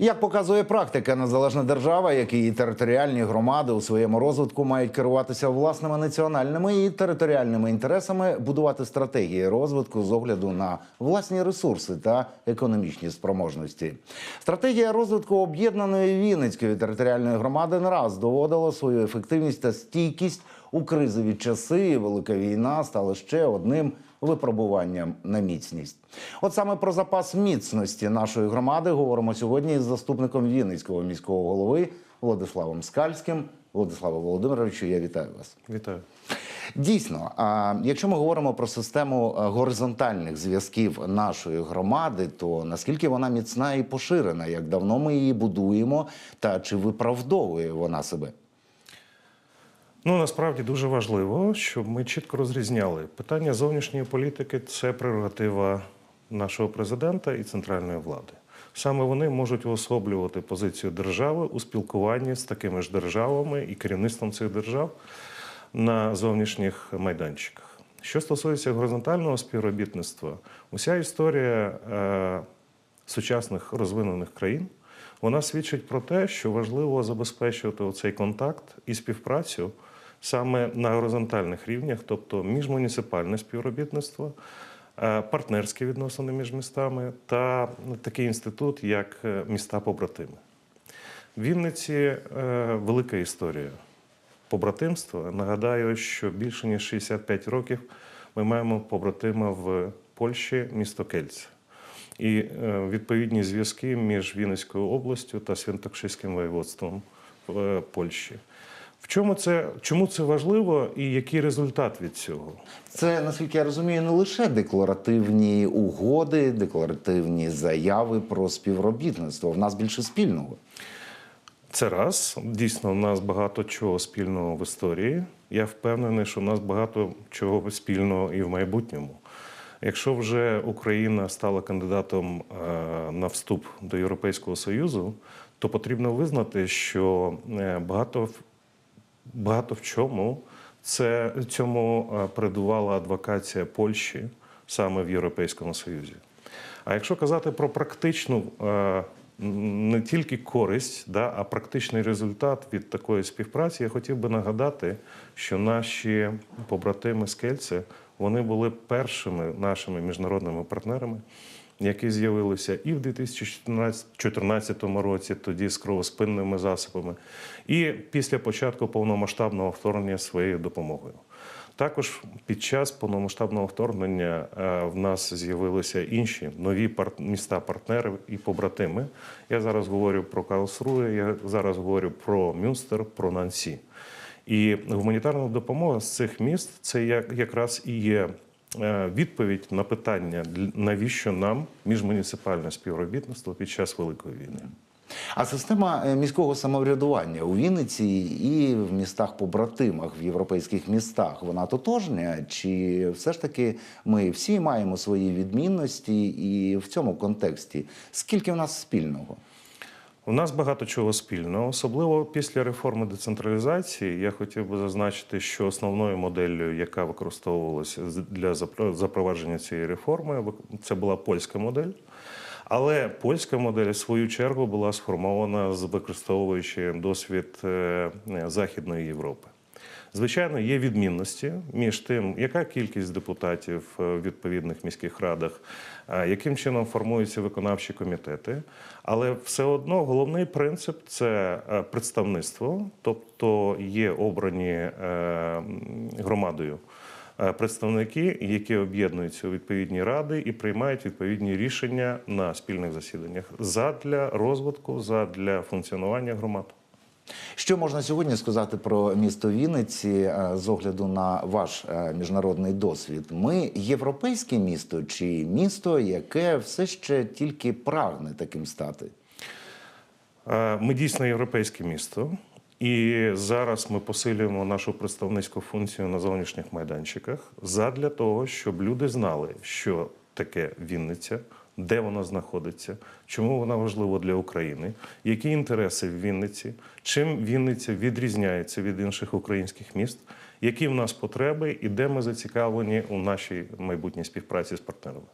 Як показує практика, незалежна держава, як і територіальні громади у своєму розвитку мають керуватися власними національними і територіальними інтересами, будувати стратегії розвитку з огляду на власні ресурси та економічні спроможності. Стратегія розвитку об'єднаної Вінницької територіальної громади не раз доводила свою ефективність та стійкість у кризові часи. Велика війна стала ще одним випробуванням на міцність. От саме про запас міцності нашої громади говоримо сьогодні із заступником Вінницького міського голови Владиславом Скальським. Владиславе Володимировичу, я вітаю вас. Вітаю. Дійсно, а якщо ми говоримо про систему е, горизонтальних зв'язків нашої громади, то наскільки вона міцна і поширена, як давно ми її будуємо, та чи виправдовує вона себе? Ну насправді дуже важливо, щоб ми чітко розрізняли питання зовнішньої політики це прерогатива нашого президента і центральної влади. Саме вони можуть уособлювати позицію держави у спілкуванні з такими ж державами і керівництвом цих держав на зовнішніх майданчиках. Що стосується горизонтального співробітництва, уся історія е, сучасних розвинених країн вона свідчить про те, що важливо забезпечувати оцей контакт і співпрацю саме на горизонтальних рівнях, тобто міжмуніципальне співробітництво, е, партнерські відносини між містами та такий інститут, як е, міста побратими. В Вінниці е, велика історія побратимства. Нагадаю, що більше ніж 65 років ми маємо побратима в Польщі, місто Кельце. І відповідні зв'язки між Вінницькою областю та Святокшиським воєводством в Польщі. В чому це, чому це важливо і який результат від цього? Це наскільки я розумію, не лише декларативні угоди, декларативні заяви про співробітництво. В нас більше спільного. Це раз. Дійсно, у нас багато чого спільного в історії. Я впевнений, що у нас багато чого спільного і в майбутньому. Якщо вже Україна стала кандидатом е, на вступ до Європейського Союзу, то потрібно визнати, що е, багато, в- багато в чому це цьому е, передувала адвокація Польщі саме в Європейському Союзі. А якщо казати про практичну е, не тільки користь, да, а практичний результат від такої співпраці, я хотів би нагадати, що наші побратими з Кельце вони були першими нашими міжнародними партнерами, які з'явилися і в 2014 році, тоді з кровоспинними засобами, і після початку повномасштабного вторгнення своєю допомогою. Також під час повномасштабного вторгнення е, в нас з'явилися інші нові пар- міста-партнери і побратими. Я зараз говорю про Карлсруе, я зараз говорю про Мюнстер, про Нансі. І гуманітарна допомога з цих міст це як, якраз і є відповідь на питання, навіщо нам міжмуніципальне співробітництво під час Великої війни. А система е, міського самоврядування у Вінниці і в містах побратимах в європейських містах вона тотожня? Чи все ж таки ми всі маємо свої відмінності, і в цьому контексті скільки в нас спільного? У нас багато чого спільного, особливо після реформи децентралізації. Я хотів би зазначити, що основною моделлю, яка використовувалася для запро- запровадження цієї реформи, це була польська модель. Але польська модель, в свою чергу, була сформована з використовуючи досвід е, Західної Європи. Звичайно, є відмінності між тим, яка кількість депутатів е, в відповідних міських радах, е, яким чином формуються виконавчі комітети. Але все одно головний принцип це е, представництво, тобто є обрані громадою представники, які об'єднуються у відповідні ради і приймають відповідні рішення на спільних засіданнях задля розвитку, задля функціонування громад. Що можна сьогодні сказати про місто Вінниці е, з огляду на ваш е, міжнародний досвід? Ми європейське місто чи місто, яке все ще тільки прагне таким стати? Е, Ми дійсно європейське місто, і зараз ми посилюємо нашу представницьку функцію на зовнішніх майданчиках задля того, щоб люди знали, що таке Вінниця, де вона знаходиться, чому вона важлива для України, які інтереси в Вінниці, чим Вінниця відрізняється від інших українських міст, які в нас потреби і де ми зацікавлені у нашій майбутній співпраці з партнерами.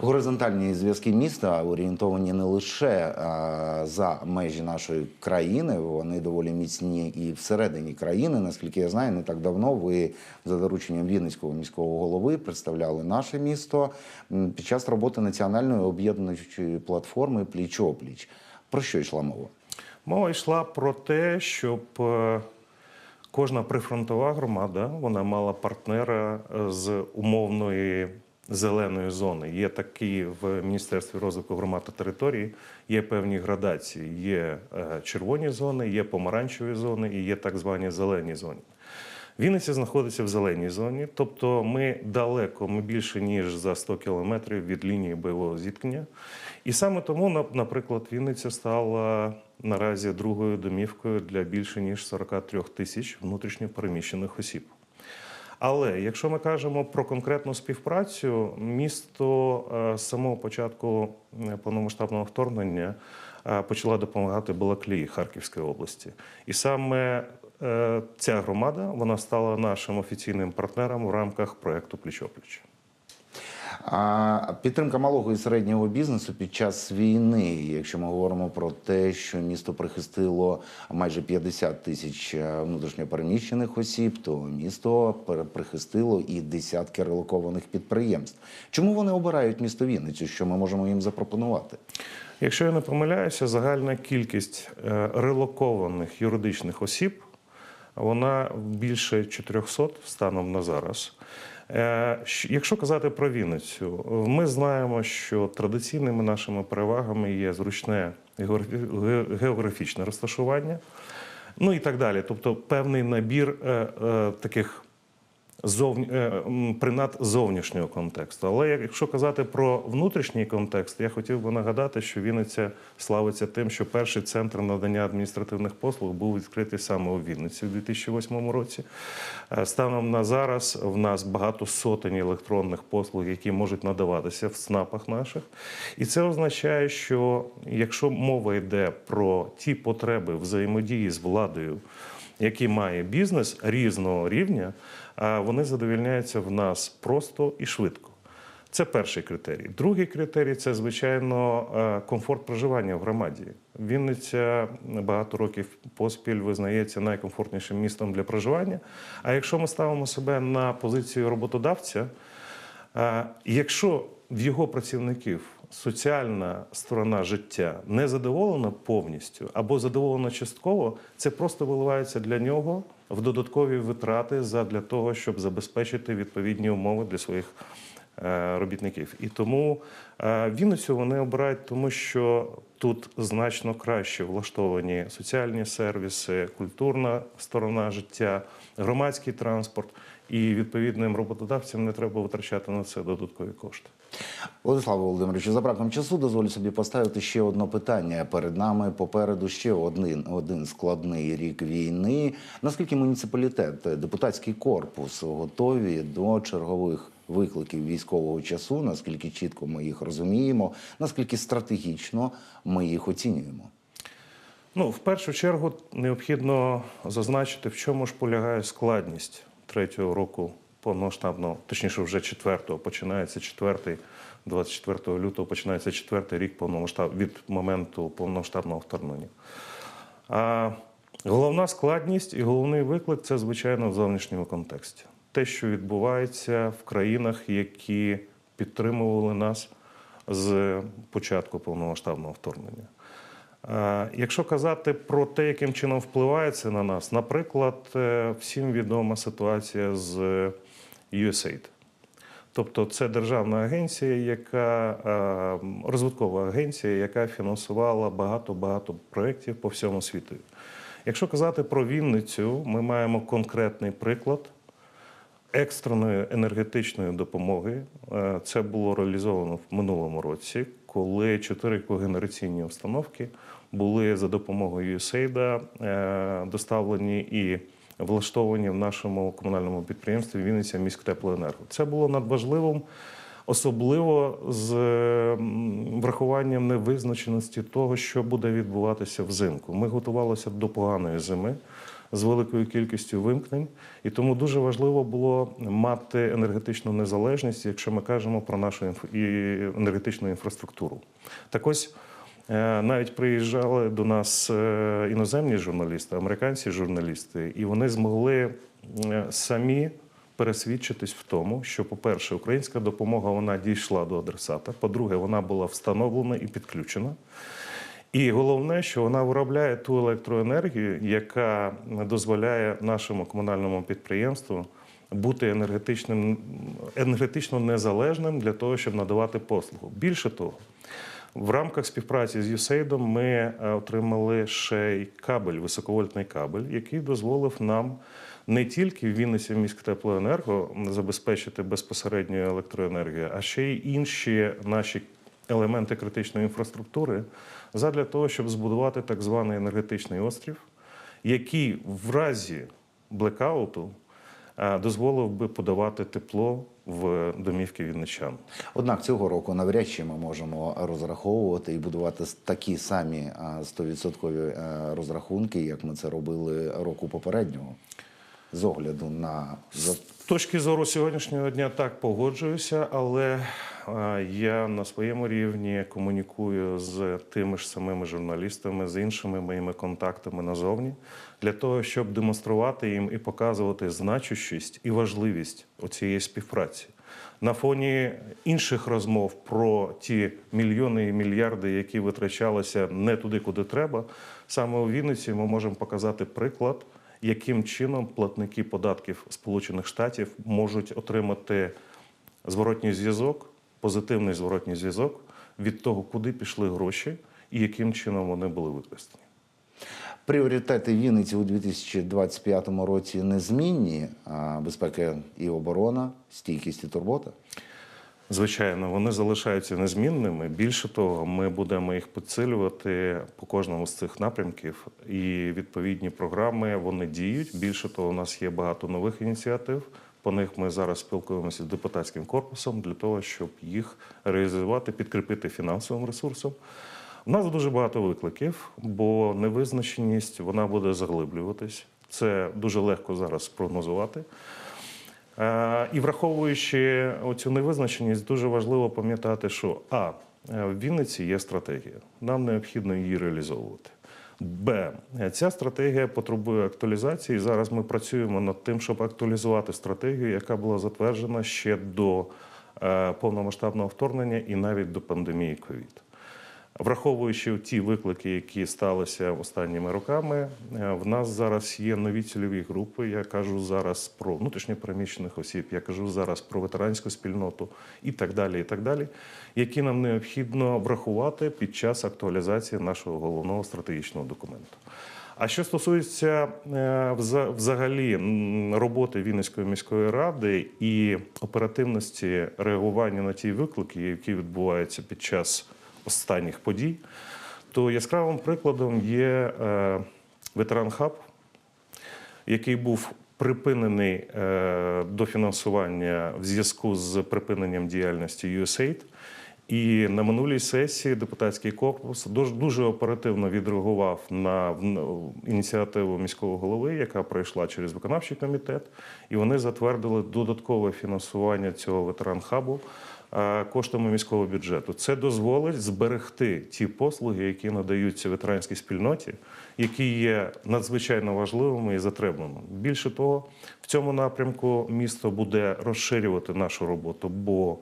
Горизонтальні зв'язки міста орієнтовані не лише а, за межі нашої країни, вони доволі міцні і всередині країни. Наскільки я знаю, не так давно ви за дорученням Вінницького міського голови представляли наше місто під час роботи національної об'єднуючої платформи Пліч-опліч. Про що йшла мова? Мова йшла про те, щоб е, кожна прифронтова громада вона мала партнера е, з умовної зеленої зони. Є такі в Міністерстві розвитку громад та території, є певні градації. Є е, червоні зони, є помаранчеві зони і є так звані зелені зони. Вінниця знаходиться в зеленій зоні, тобто ми далеко, ми більше ніж за 100 кілометрів від лінії бойового зіткнення. І саме тому, наприклад, Вінниця стала наразі другою домівкою для більше ніж 43 тисяч внутрішньо переміщених осіб. Але якщо ми кажемо про конкретну співпрацю, місто е, з самого початку е, повномасштабного вторгнення е, почала допомагати Балаклії Харківської області. І саме ця громада вона стала нашим офіційним партнером в рамках проекту Пліч-опліч. Підтримка малого і середнього бізнесу під час війни, якщо ми говоримо про те, що місто прихистило майже 50 тисяч е, внутрішньопереміщених осіб, то місто прихистило і десятки релокованих підприємств. Чому вони обирають місто Вінницю? Що ми можемо їм запропонувати? Якщо я не помиляюся, загальна кількість е, релокованих юридичних осіб вона більше 400 станом на зараз. Е, Якщо казати про Вінницю, ми знаємо, що традиційними нашими перевагами є зручне географічне розташування, ну і так далі. Тобто певний набір е, е, таких зовні, е, принад зовнішнього контексту. Але якщо казати про внутрішній контекст, я хотів би нагадати, що Вінниця славиться тим, що перший центр надання адміністративних послуг був відкритий саме у Вінниці у 2008 році. Е, Станом на зараз в нас багато сотень електронних послуг, які можуть надаватися в СНАПах наших. І це означає, що якщо мова йде про ті потреби взаємодії з владою, які має бізнес різного рівня, а вони задовільняються в нас просто і швидко. Це перший критерій. Другий критерій це, звичайно, е, комфорт проживання в громаді. Вінниця багато років поспіль визнається найкомфортнішим містом для проживання. А якщо ми ставимо себе на позицію роботодавця, е, якщо в його працівників соціальна сторона життя не задоволена повністю або задоволена частково, це просто виливається для нього в додаткові витрати для того, щоб забезпечити відповідні умови для своїх е, робітників. І тому е, Вінницю вони обирають, тому що тут значно краще влаштовані соціальні сервіси, культурна сторона життя, громадський транспорт. І відповідним роботодавцям не треба витрачати на це додаткові кошти. Владиславе Володимировичу, за браком часу дозволю собі поставити ще одне питання. Перед нами попереду ще один, один складний рік війни. Наскільки муніципалітет, депутатський корпус готові до чергових викликів військового часу? Наскільки чітко ми їх розуміємо? Наскільки стратегічно ми їх оцінюємо? Ну, в першу чергу необхідно зазначити, в чому ж полягає складність третього року повномасштабного, точніше, вже четвертого, починається четвертий, 24 лютого починається четвертий рік повномасштаб від моменту повномасштабного вторгнення. А головна складність і головний виклик це, звичайно, в зовнішньому контексті. Те, що відбувається в країнах, які підтримували нас з початку повномасштабного вторгнення. Е, Якщо казати про те, яким чином впливає це на нас, наприклад, е, всім відома ситуація з USAID. Тобто це державна агенція, яка е, розвиткова агенція, яка фінансувала багато-багато проєктів по всьому світу. Якщо казати про Вінницю, ми маємо конкретний приклад екстреної енергетичної допомоги. Е, Це було реалізовано в минулому році, коли чотири когенераційні установки були за допомогою USAID е, доставлені і влаштовані в нашому комунальному підприємстві Вінниця міськтеплоенерго. Це було надважливим. Особливо з врахуванням невизначеності того, що буде відбуватися взимку. Ми готувалися до поганої зими. З великою кількістю вимкнень. І тому дуже важливо було мати енергетичну незалежність, якщо ми кажемо про нашу енергетичну інфраструктуру. Так ось. Е, Навіть приїжджали до нас е, іноземні журналісти, американські журналісти, і вони змогли е, самі пересвідчитись в тому, що, по-перше, українська допомога вона дійшла до адресата. По-друге, вона була встановлена і підключена. І головне, що вона виробляє ту електроенергію, яка дозволяє нашому комунальному підприємству бути енергетичним, енергетично незалежним для того, щоб надавати послугу. Більше того, в рамках співпраці з USAID ми е, отримали ще й кабель, високовольтний кабель, який дозволив нам не тільки в Вінниці міськтеплоенерго забезпечити безпосередньо електроенергію, а ще й інші наші елементи критичної інфраструктури задля того, щоб збудувати так званий енергетичний острів, який в разі блекауту е, дозволив би подавати тепло в домівки вінничан. Однак цього року навряд чи ми можемо розраховувати і будувати такі самі а, 100% е, розрахунки, як ми це робили року попереднього, з огляду на З точки зору сьогоднішнього дня так погоджуюся, але я на своєму рівні комунікую з тими ж самими журналістами, з іншими моїми контактами назовні, для того, щоб демонструвати їм і показувати значущість і важливість цієї співпраці. На фоні інших розмов про ті мільйони і мільярди, які витрачалися не туди, куди треба, саме у Вінниці ми можемо показати приклад яким чином платники податків Сполучених Штатів можуть отримати зворотній зв'язок, позитивний зворотній зв'язок від того, куди пішли гроші і яким чином вони були використані. пріоритети Вінниці у 2025 році незмінні. а, Безпека і оборона, стійкість і турбота. Звичайно, вони залишаються незмінними. Більше того, ми будемо їх підсилювати по кожному з цих напрямків. І відповідні програми вони діють. Більше того, у нас є багато нових ініціатив. По них ми зараз спілкуємося з депутатським корпусом для того, щоб їх реалізувати, підкріпити фінансовим ресурсом. У нас дуже багато викликів, бо невизначеність вона буде заглиблюватись. Це дуже легко зараз спрогнозувати. Е, І враховуючи оцю невизначеність, дуже важливо пам'ятати, що а е, в Вінниці є стратегія. Нам необхідно її реалізовувати. Б. е, Ця стратегія потребує актуалізації. Зараз ми працюємо над тим, щоб актуалізувати стратегію, яка була затверджена ще до повномасштабного вторгнення і навіть до пандемії ковід. Враховуючи ті виклики, які сталися останніми роками, е, в нас зараз є нові цільові групи. Я кажу зараз про внутрішньопереміщених осіб, я кажу зараз про ветеранську спільноту і так далі, і так далі, які нам необхідно врахувати під час актуалізації нашого головного стратегічного документу. А що стосується е, взагалі роботи Вінницької міської ради і оперативності реагування на ті виклики, які відбуваються під час останніх подій, то яскравим прикладом є е, ветеран хаб, який був припинений е, до фінансування в зв'язку з припиненням діяльності USAID. І на минулій сесії депутатський корпус дуже, дуже оперативно відреагував на ініціативу міського голови, яка пройшла через виконавчий комітет, і вони затвердили додаткове фінансування цього ветеран-хабу е, коштами міського бюджету. Це дозволить зберегти ті послуги, які надаються ветеранській спільноті, які є надзвичайно важливими і затребними. Більше того, в цьому напрямку місто буде розширювати нашу роботу, бо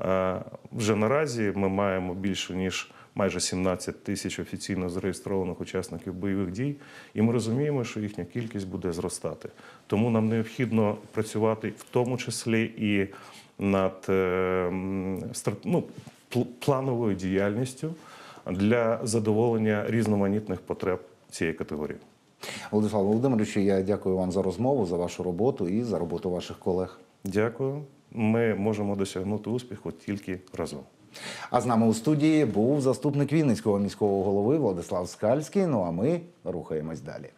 Е, Вже наразі ми маємо більше ніж майже 17 тисяч офіційно зареєстрованих учасників бойових дій, і ми розуміємо, що їхня кількість буде зростати. Тому нам необхідно працювати в тому числі і над е, ну, плановою діяльністю для задоволення різноманітних потреб цієї категорії. Владислав Володимирович, я дякую вам за розмову, за вашу роботу і за роботу ваших колег. Дякую. Ми можемо досягнути успіху тільки разом. А з нами у студії був заступник Вінницького міського голови Владислав Скальський. Ну а ми рухаємось далі.